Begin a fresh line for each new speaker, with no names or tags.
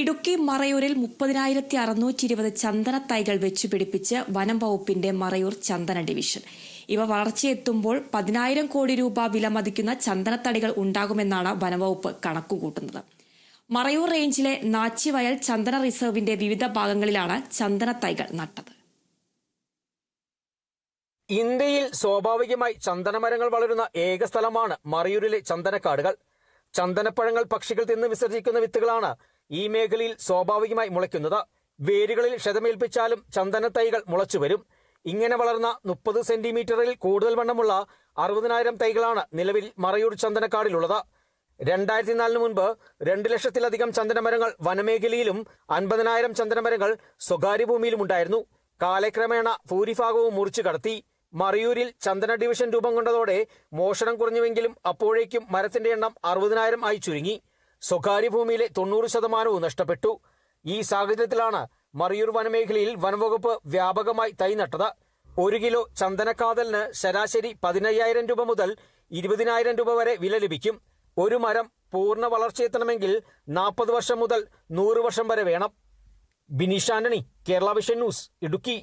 ഇടുക്കി മറയൂരിൽ മുപ്പതിനായിരത്തി അറുന്നൂറ്റി ഇരുപത് ചന്ദന തൈകൾ വെച്ചുപിടിപ്പിച്ച് വനം വകുപ്പിന്റെ മറയൂർ ചന്ദന ഡിവിഷൻ. ഇവ വളർച്ചയെത്തുമ്പോൾ പതിനായിരം കോടി രൂപ വില മതിക്കുന്ന ചന്ദനത്തടികൾ ഉണ്ടാകുമെന്നാണ് വനംവകുപ്പ് കണക്കുകൂട്ടുന്നത്. മറയൂർ റേഞ്ചിലെ നാച്ചിവയൽ ചന്ദന റിസർവിന്റെ വിവിധ ഭാഗങ്ങളിലാണ് ചന്ദന തൈകൾ നട്ടത്.
ഇന്ത്യയിൽ സ്വാഭാവികമായി ചന്ദനമരങ്ങൾ വളരുന്ന ഏക സ്ഥലമാണ് മറയൂരിലെ ചന്ദനക്കാടുകൾ. ചന്ദനപ്പഴങ്ങൾ പക്ഷികൾ തിന്ന് വിസർജിക്കുന്ന വിത്തുകളാണ് ഈ മേഖലയിൽ സ്വാഭാവികമായി മുളയ്ക്കുന്നത് വേരുകളിൽ ക്ഷതമേൽപ്പിച്ചാലും ചന്ദനത്തൈകൾ തൈകൾ മുളച്ചുവരും ഇങ്ങനെ വളർന്ന മുപ്പത് സെന്റിമീറ്ററിൽ കൂടുതൽ വണ്ണമുള്ള അറുപതിനായിരം തൈകളാണ് നിലവിൽ മറയൂർ ചന്ദനക്കാടിലുള്ളത്. രണ്ടായിരത്തി നാലിന് മുൻപ് രണ്ട് ലക്ഷത്തിലധികം ചന്ദനമരങ്ങൾ വനമേഖലയിലും അൻപതിനായിരം ചന്ദനമരങ്ങൾ സ്വകാര്യ ഭൂമിയിലും ഉണ്ടായിരുന്നു. കാലക്രമേണ ഭൂരിഭാഗവും മുറിച്ചു കടത്തി. മറയൂരിൽ ചന്ദന ഡിവിഷൻ രൂപം കൊണ്ടതോടെ മോഷണം കുറഞ്ഞുവെങ്കിലും അപ്പോഴേക്കും മരത്തിന്റെ എണ്ണം അറുപതിനായിരം ആയി ചുരുങ്ങി. സ്വകാര്യ ഭൂമിയിലെ തൊണ്ണൂറ് ശതമാനവും നഷ്ടപ്പെട്ടു. ഈ സാഹചര്യത്തിലാണ് മറിയൂർ വനമേഖലയിൽ വനംവകുപ്പ് വ്യാപകമായി തൈ നട്ടത്. ഒരു കിലോ ചന്ദനക്കാതലിന് ശരാശരി പതിനയ്യായിരം രൂപ മുതൽ ഇരുപതിനായിരം രൂപ വരെ വില ലഭിക്കും. ഒരു മരം പൂർണ വളർച്ചയെത്തണമെങ്കിൽ നാൽപ്പത് വർഷം മുതൽ നൂറ് വർഷം വരെ വേണം. Bineesh Antony Kerala Vision News Idukki.